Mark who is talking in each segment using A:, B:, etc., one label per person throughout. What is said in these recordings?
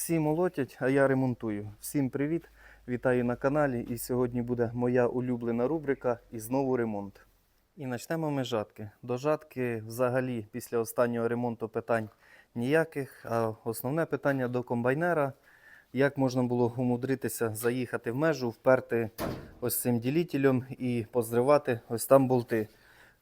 A: Всі молотять, а я ремонтую. Всім привіт! Вітаю на каналі. І сьогодні буде моя улюблена рубрика і знову ремонт. І почнемо ми жатки. До жатки взагалі після останнього ремонту питань ніяких. А основне питання до комбайнера. Як можна було умудритися заїхати в межу, вперти ось цим ділітелем і позривати ось там болти.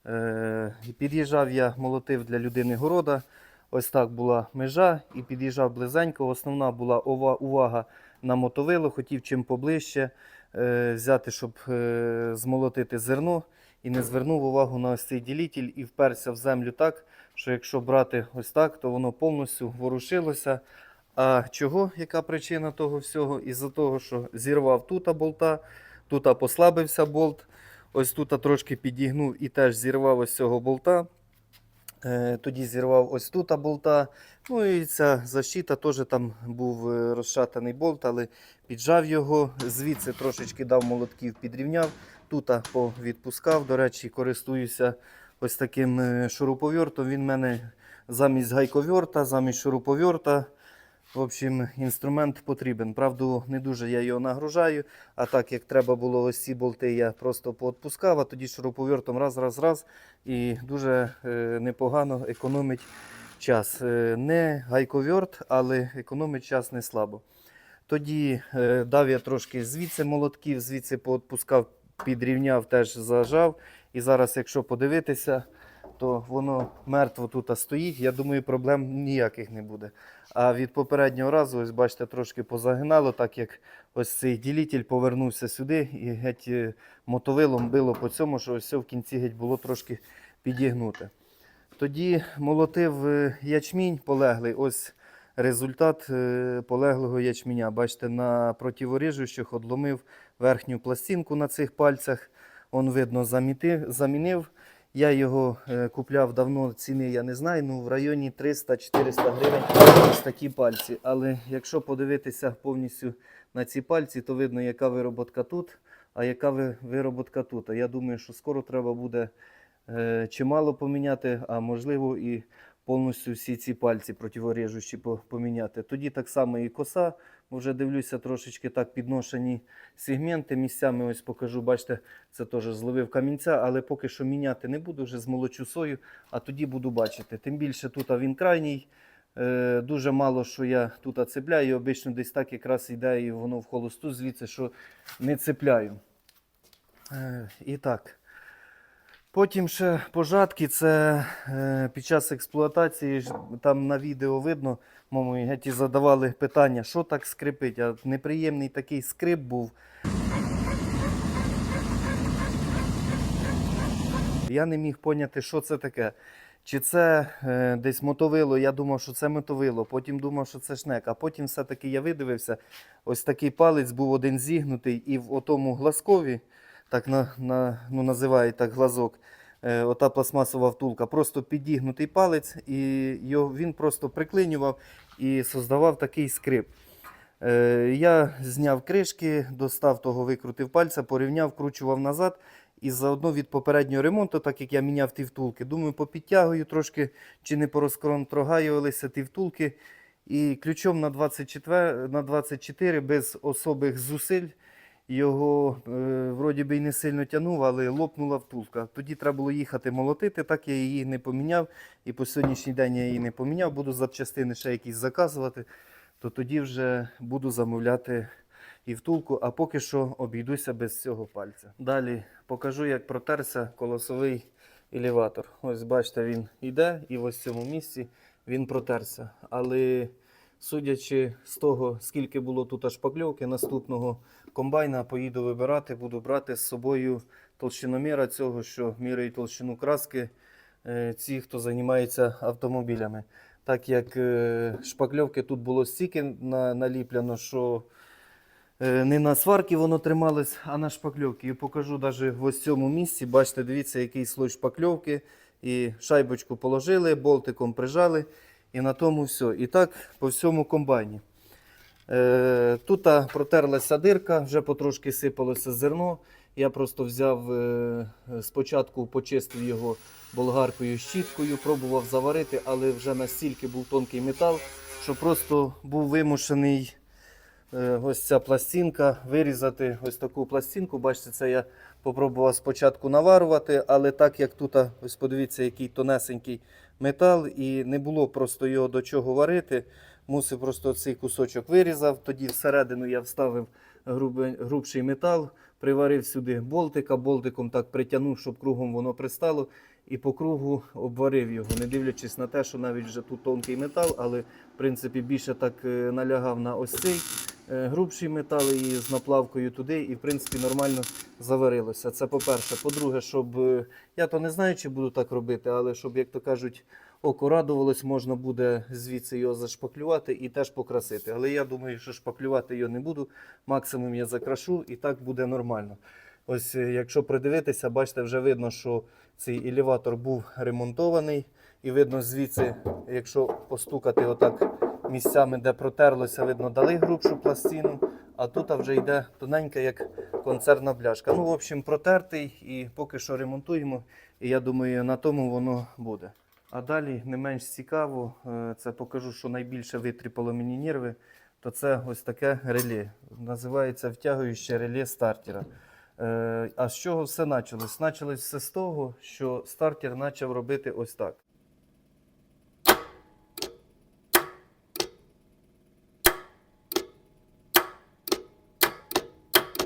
A: Е, під'їжджав я, молотив для людини города. Ось так була межа і під'їжджав близенько. Основна була увага на мотовило, хотів чим поближче е, взяти, щоб е, змолотити зерно. І не звернув увагу на ось цей ділітель і вперся в землю так, що якщо брати ось так, то воно повністю ворушилося. А чого? Яка причина того всього? Із-за того, що зірвав тут болта, тут послабився болт, ось тут трошки підігнув і теж зірвав ось цього болта. Е, Тоді зірвав ось тут болта. Ну і ця защита теж там був е, розшатаний болт, але піджав його, звідси трошечки дав молотків, підрівняв. Тут повідпускав. До речі, користуюся ось таким е, шуруповертом. Він в мене замість гайковерта, замість шуруповерта. В общем, інструмент потрібен. Правда, не дуже я його нагружаю. А так як треба було ось ці болти, я просто поотпускав, а тоді шуруповертом раз, раз, раз. І дуже е, непогано економить час. Е, не гайковерт, але економить час не слабо. Тоді е, дав я трошки звідси молотків, звідси поотпускав, підрівняв, теж зажав. І зараз, якщо подивитися, то воно мертво тут стоїть. Я думаю, проблем ніяких не буде. А від попереднього разу, ось бачите, трошки позагинало, так як ось цей ділітель повернувся сюди і геть е, мотовилом било по цьому, що ось в кінці геть було трошки підігнуте. Тоді молотив е, ячмінь полеглий. Ось результат е, полеглого ячменя. Бачите, на противоріжущих одломив верхню пластинку на цих пальцях. Он видно замітив, замінив. Я його е, купляв давно, ціни я не знаю, ну в районі 300-400 гривень ось такі пальці. Але якщо подивитися повністю на ці пальці, то видно, яка вироботка тут, а яка ви- вироботка тут. А я думаю, що скоро треба буде е, чимало поміняти, а можливо і повністю всі ці пальці противоріжущі по- поміняти. Тоді так само і коса, вже дивлюся трошечки так підношені сегменти. Місцями ось покажу, бачите, це теж зловив камінця, але поки що міняти не буду, вже змолочу сою, а тоді буду бачити. Тим більше тут він крайній. Е, Дуже мало що я тут цепляю, обично десь так якраз йде і воно в холосту, звідси що не цепляю. Е, І так. Потім ще пожатки, це е, під час експлуатації, там на відео видно, мамі геті задавали питання, що так скрипить. А неприємний такий скрип був. Я не міг поняти, що це таке. Чи це е, десь мотовило, я думав, що це мотовило, потім думав, що це шнек, а потім все-таки я видивився, ось такий палець був один зігнутий, і в отому глазкові, так на, на, ну, називають так глазок, е, ота пластмасова втулка, просто підігнутий палець, і його, він просто приклинював і создавав такий скрип. Е, я зняв кришки, достав того, викрутив пальця, порівняв, вкручував назад. І заодно від попереднього ремонту, так як я міняв ті втулки, думаю, попідтягую трошки, чи не порозконтрогаювалися ті втулки. І ключом на 24, на 24 без особих зусиль його е, вроді би і не сильно тягнув, але лопнула втулка. Тоді треба було їхати молотити, так я її не поміняв. І по сьогоднішній день я її не поміняв. Буду запчастини ще якісь заказувати, то тоді вже буду замовляти і втулку, а поки що обійдуся без цього пальця. Далі покажу, як протерся колосовий елеватор. Ось бачите, він йде і ось в цьому місці він протерся. Але судячи з того, скільки було тут шпакльовки, наступного комбайна поїду вибирати, буду брати з собою толщиноміра цього, що міряє толщину краски. е, Ці, хто займається автомобілями. Так як е, шпакльовки тут було стільки на- наліплено, що Е, Не на сварки воно трималось, а на шпакльовки. І покажу навіть в цьому місці. Бачите, дивіться, який слой шпакльовки. І шайбочку положили, болтиком прижали. І на тому все. І так по всьому комбайні. Е, тут протерлася дирка, вже потрошки сипалося зерно. Я просто взяв е, спочатку почистив його болгаркою щіткою, пробував заварити, але вже настільки був тонкий метал, що просто був вимушений ось ця пластинка вирізати ось таку пластинку. Бачите, це я попробував спочатку наварувати, але так як тут, ось подивіться, який тонесенький метал, і не було просто його до чого варити. Мусив просто цей кусочок вирізав. Тоді всередину я вставив грубший метал, приварив сюди болтика, болтиком так притягнув, щоб кругом воно пристало. І по кругу обварив його, не дивлячись на те, що навіть вже тут тонкий метал, але в принципі більше так е, налягав на ось цей е, грубший метал і з наплавкою туди, і в принципі нормально заварилося. Це по-перше. По-друге, щоб е, я то не знаю, чи буду так робити, але щоб, як то кажуть, око радувалось, можна буде звідси його зашпаклювати і теж покрасити. Але я думаю, що шпаклювати його не буду. Максимум я закрашу і так буде нормально. Ось, е, якщо придивитися, бачите, вже видно, що цей елеватор був ремонтований. І видно звідси, якщо постукати отак місцями, де протерлося, видно, дали грубшу пластину, а тут вже йде тоненька, як концерна бляшка. Ну, в общем, протертий і поки що ремонтуємо. І я думаю, на тому воно буде. А далі не менш цікаво, е, це покажу, що найбільше витріпало мені нерви, то це ось таке реле. Називається втягуюче реле стартера. Е, А з чого все почалось? Почалось все з того, що стартер почав робити ось так.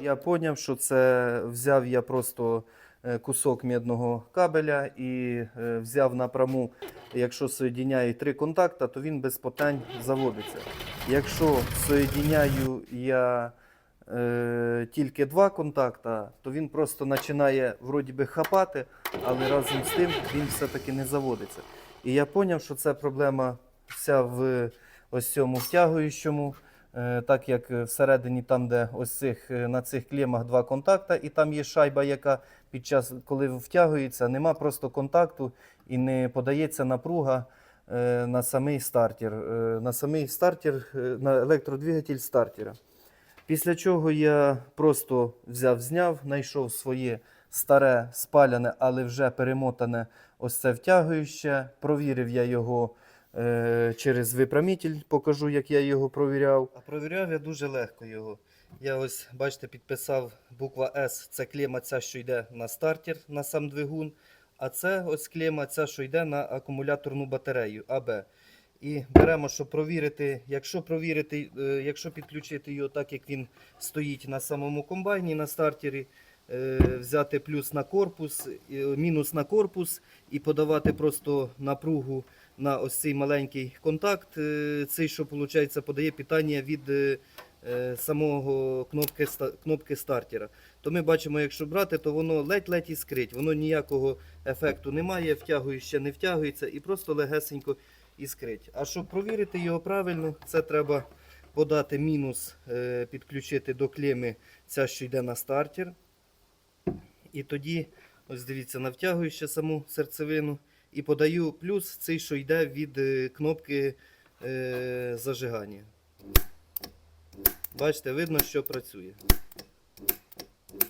A: Я зрозумів, що це взяв я просто е, кусок мідного кабеля і е, взяв напряму, якщо соєдиняю три контакти, то він без питань заводиться. Якщо соєдиняю я е, тільки два контакта, то він просто починає вроді би хапати, але разом з тим він все-таки не заводиться. І я зрозумів, що це проблема вся в ось цьому втягуючому. Е, Так як е, всередині, там, де ось цих, е, на цих клемах два контакта, і там є шайба, яка під час, коли втягується, нема просто контакту і не подається напруга на самий стартер, на самий стартер, на електродвигатель стартера. Після чого я просто взяв, зняв, знайшов своє старе спаляне, але вже перемотане ось це втягуюче. Провірив я його через випрямитель, покажу, як я його провіряв. А провіряв я дуже легко його. Я ось, бачите, підписав буква S, це клема ця, що йде на стартер, на сам двигун. А це ось клема ця, що йде на акумуляторну батарею АБ. І беремо, щоб провірити, якщо провірити, е, якщо підключити його так, як він стоїть на самому комбайні на стартері, е, взяти плюс на корпус, е, мінус на корпус і подавати просто напругу на ось цей маленький контакт, е, цей, що виходить, подає питання від е, е, самого кнопки, кнопки стартера. То ми бачимо, якщо брати, то воно ледь-ледь іскрить, воно ніякого ефекту немає, втягуюче не втягується і просто легесенько іскрить. А щоб провірити його правильно, це треба подати мінус, підключити до клеми ця, що йде на стартер. І тоді, ось дивіться, навтягую ще саму серцевину і подаю плюс цей, що йде від е, кнопки е, зажигання. Бачите, видно, що працює.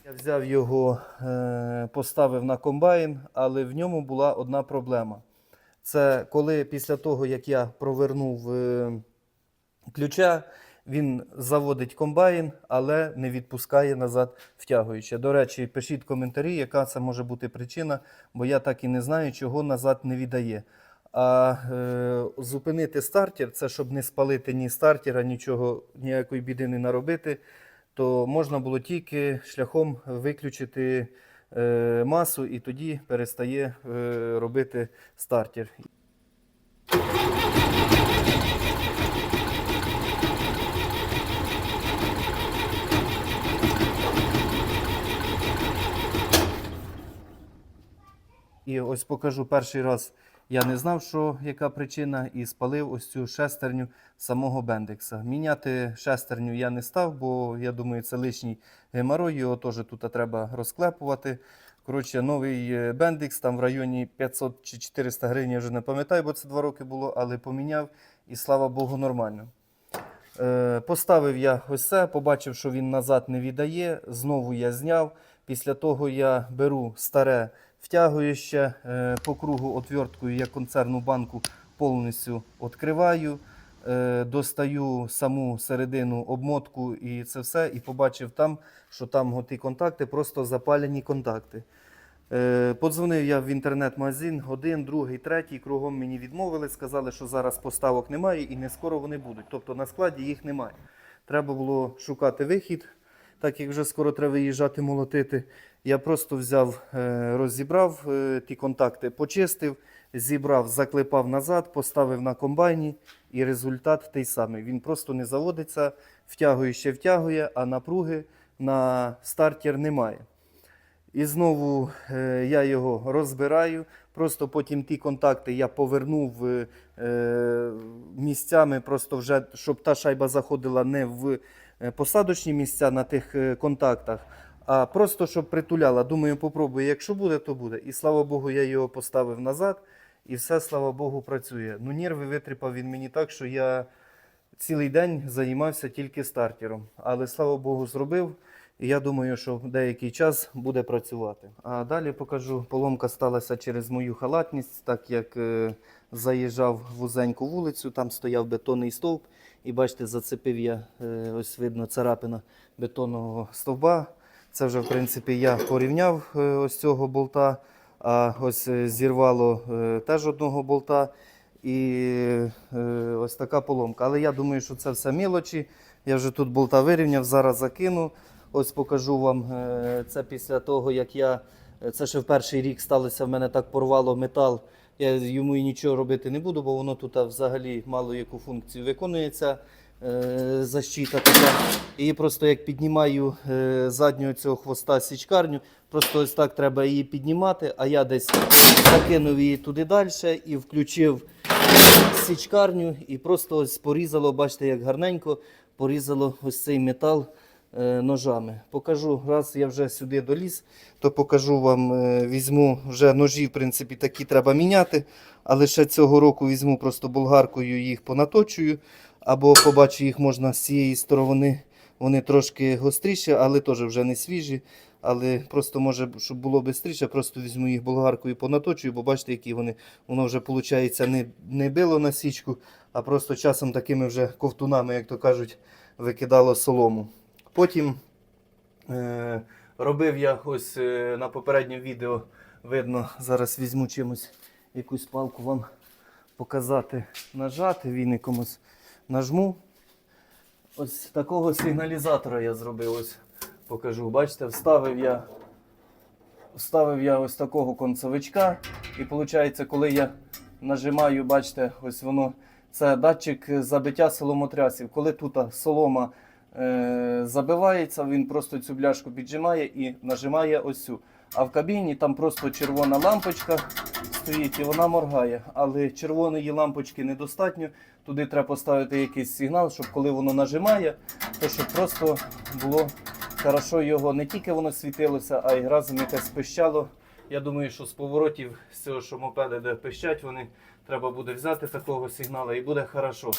A: Я взяв його, е, поставив на комбайн, але в ньому була одна проблема. Це коли після того, як я провернув е, ключа, він заводить комбайн, але не відпускає назад втягуючи. До речі, пишіть коментарі, яка це може бути причина, бо я так і не знаю, чого назад не віддає. А е, зупинити стартер, це щоб не спалити ні стартера, нічого, ніякої біди не наробити, то можна було тільки шляхом виключити е, масу і тоді перестає е, робити стартер. І ось покажу перший раз. Я не знав, що яка причина, і спалив ось цю шестерню самого бендекса. Міняти шестерню я не став, бо я думаю, це лишній геморой, його теж тут треба розклепувати. Коротше, новий е, бендекс там в районі 500 чи 400 гривень, я вже не пам'ятаю, бо це два роки було, але поміняв і слава Богу, нормально. Е, Поставив я ось це, побачив, що він назад не віддає. Знову я зняв. Після того я беру старе втягующе е, по кругу отверткою я концерну банку повністю відкриваю. е, достаю саму середину обмотку і це все, і побачив там, що там готі контакти, просто запалені контакти. Е, Подзвонив я в інтернет-магазин, один, другий, третій, кругом мені відмовили, сказали, що зараз поставок немає і не скоро вони будуть. Тобто на складі їх немає. Треба було шукати вихід, так як вже скоро треба виїжджати молотити. Я просто взяв, е, розібрав е, ті контакти, почистив, зібрав, заклепав назад, поставив на комбайні, і результат той самий. Він просто не заводиться, втягує ще втягує, а напруги на стартер немає. І знову е, я його розбираю. Просто потім ті контакти я повернув місцями, просто вже щоб та шайба заходила не в посадочні місця на тих е, контактах, а просто щоб притуляла. Думаю, попробую. Якщо буде, то буде. І слава Богу, я його поставив назад, і все, слава Богу, працює. Ну, нерви витріпав він мені так, що я цілий день займався тільки стартером. Але слава Богу, зробив. І я думаю, що деякий час буде працювати. А далі покажу, поломка сталася через мою халатність, так як е, заїжджав вузеньку вулицю, там стояв бетонний стовп. І бачите, зацепив я, е, ось видно, царапина бетонного стовба. Це вже, в принципі, я порівняв е, ось цього болта, а ось е, зірвало теж одного болта. І ось така поломка. Але я думаю, що це все мілочі. Я вже тут болта вирівняв, зараз закину. Ось покажу вам це після того, як я. Це ще в перший рік сталося, в мене так порвало метал. Я йому нічого робити не буду, бо воно тут взагалі мало яку функцію виконується. Е, защита така. І просто як піднімаю е, заднього цього хвоста січкарню, просто ось так треба її піднімати, а я десь закинув її туди далі і включив січкарню і просто ось порізало, бачите, як гарненько порізало ось цей метал ножами. Покажу, раз я вже сюди доліз, то покажу вам, е, візьму вже ножі, в принципі, такі треба міняти. Але ще цього року візьму просто болгаркою їх понаточую, або побачу їх можна з цієї сторони. Вони трошки гостріші, але теж вже не свіжі. Але просто може, щоб було швидше, просто візьму їх болгаркою понаточую, бо бачите, які вони, воно вже виходить не, не било на січку, а просто часом такими вже ковтунами, як то кажуть, викидало солому. Потім е, робив я ось е, на попередньому відео, видно, зараз візьму чимось якусь палку вам показати, нажати, віником ось нажму. Ось такого сигналізатора я зробив. Ось покажу. Бачите, вставив я, вставив я ось такого концовичка. І виходить, коли я нажимаю, бачите, ось воно. Це датчик забиття соломотрясів. Коли тут солома забивається, він просто цю бляшку піджимає і нажимає ось цю. А в кабіні там просто червона лампочка стоїть і вона моргає. Але червоної лампочки недостатньо. Туди треба поставити якийсь сигнал, щоб коли воно нажимає, то щоб просто було хорошо його не тільки воно світилося, а й разом якесь пищало. Я думаю, що з поворотів з цього, що мопеди де пищать, вони треба буде взяти такого сигналу і буде хорошо.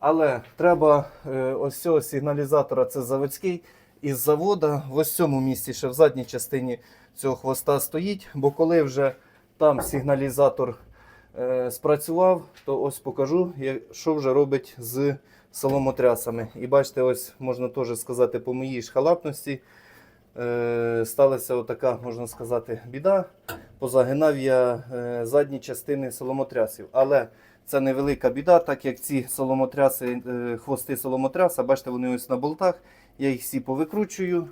A: Але треба е, ось цього сигналізатора, це заводський, із завода в ось цьому місці, ще в задній частині цього хвоста стоїть. Бо коли вже там сигналізатор е, спрацював, то ось покажу, що вже робить з соломотрясами. І бачите, ось можна теж сказати по моїй ж халатності. Е, сталася отака, можна сказати, біда. Позагинав я задні частини соломотрясів. Але це невелика біда, так як ці соломотряси, е, хвости соломотряса, бачите, вони ось на болтах. Я їх всі повикручую,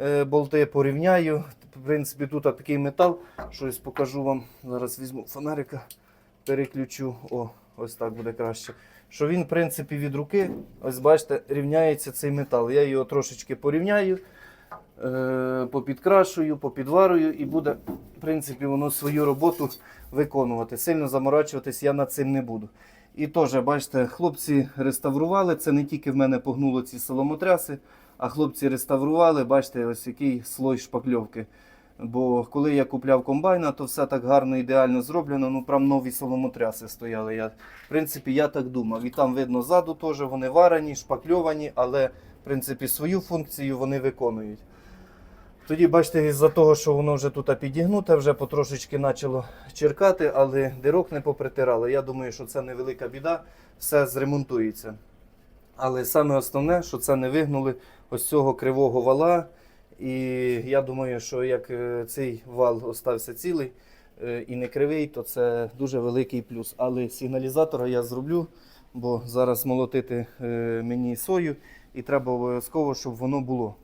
A: е, болти порівняю. В принципі, тут такий метал, щось покажу вам. Зараз візьму фонарика, переключу. О, ось так буде краще. Що він, в принципі, від руки, ось бачите, рівняється цей метал. Я його трошечки порівняю, попідкрашую, попідварую і буде, в принципі, воно свою роботу виконувати. Сильно заморачуватись я над цим не буду. І теж, бачите, хлопці реставрували. Це не тільки в мене погнуло ці соломотряси, а хлопці реставрували, бачите, ось який слой шпакльовки. Бо коли я купляв комбайна, то все так гарно, ідеально зроблено. Ну, прям нові соломотряси стояли. Я, в принципі, я так думав. І там видно ззаду теж вони варені, шпакльовані, але в принципі свою функцію вони виконують. Тоді, бачите, із-за того, що воно вже тут підігнуте, вже потрошечки почало черкати, але дирок не попритирали. Я думаю, що це невелика біда. все зремонтується. Але саме основне, що це не вигнули ось цього кривого вала. І я думаю, що як е, цей вал остався цілий е, і не кривий, то це дуже великий плюс. Але сигналізатора я зроблю, бо зараз молотити е, мені сою, і треба обов'язково, щоб воно було.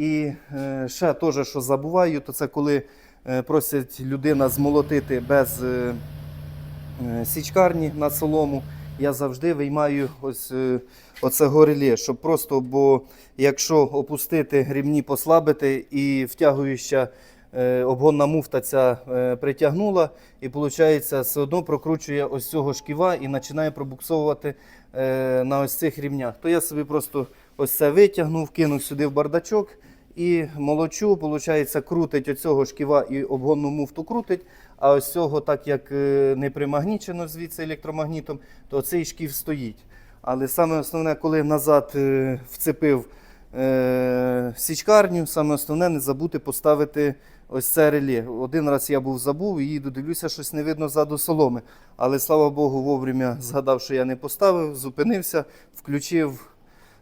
A: І е, ще теж, що забуваю, то це коли е, просять людина змолотити без е, січкарні на солому. Я завжди виймаю ось оце горелє, щоб просто, бо якщо опустити грібні, послабити і втягуюча обгонна муфта ця притягнула, і виходить, все одно прокручує ось цього шківа і починає пробуксовувати на ось цих рівнях. То я собі просто ось це витягнув, кинув сюди в бардачок і молочу, виходить, крутить оцього шківа і обгонну муфту крутить. А ось цього, так як е, не примагнічено звідси електромагнітом, то цей шків стоїть. Але саме основне, коли назад е, вцепив е, січкарню, саме основне не забути поставити ось це реле. Один раз я був забув і їду, дивлюся, щось не видно ззаду соломи. Але слава Богу, вовремя згадав, що я не поставив, зупинився, включив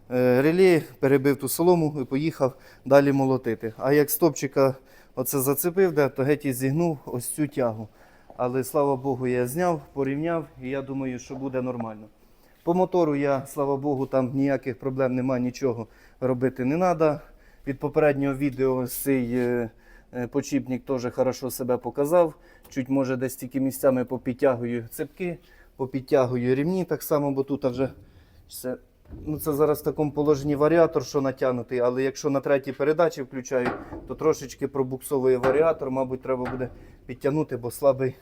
A: реле, перебив ту солому і поїхав далі молотити. А як стопчика оце зацепив, де, то геть і зігнув ось цю тягу. Але слава Богу, я зняв, порівняв, і я думаю, що буде нормально. По мотору я, слава Богу, там ніяких проблем немає, нічого робити не треба. Від попереднього відео цей е, е, почіпник теж хорошо себе показав. Чуть може десь тільки місцями попідтягую цепки, попідтягую рівні так само, бо тут вже все. Ну, це зараз в такому положенні варіатор, що натягнутий, але якщо на третій передачі включаю, то трошечки пробуксовує варіатор, мабуть, треба буде підтягнути, бо слабий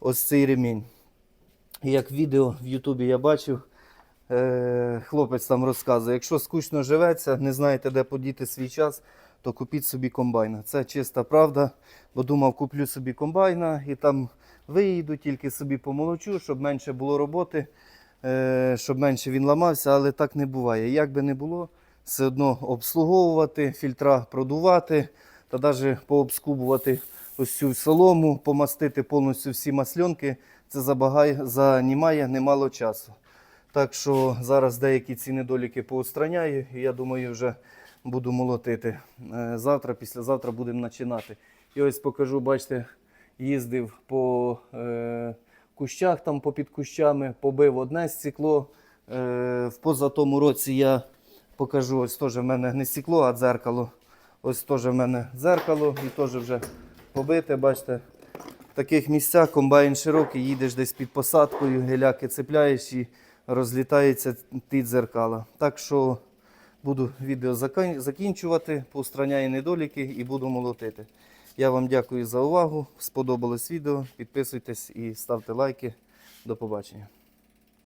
A: ось цей ремінь. І як відео в Ютубі я бачив, е, хлопець там розказує, якщо скучно живеться, не знаєте, де подіти свій час, то купіть собі комбайна. Це чиста правда, бо думав, куплю собі комбайна і там виїду, тільки собі помолочу, щоб менше було роботи, щоб менше він ламався, але так не буває. Як би не було, все одно обслуговувати, фільтра продувати та навіть пообскубувати ось цю солому, помастити повністю всі масльонки, це забагає, займає немало часу. Так що зараз деякі ці недоліки поустраняю, і я думаю, вже буду молотити. Е, Завтра, післязавтра будемо починати. І ось покажу, бачите, їздив по е, кущах, там попід кущами, побив одне стекло. Е, в позатому році я покажу, ось теж в мене не стекло, а дзеркало. Ось теж в мене дзеркало і теж вже побите, бачите. В таких місцях комбайн широкий, їдеш десь під посадкою, геляки цепляєш і розлітаються ті дзеркала. Так що буду відео закінчувати, поустраняю недоліки і буду молотити. Я вам дякую за увагу. Сподобалось відео. Підписуйтесь і ставте лайки. До побачення.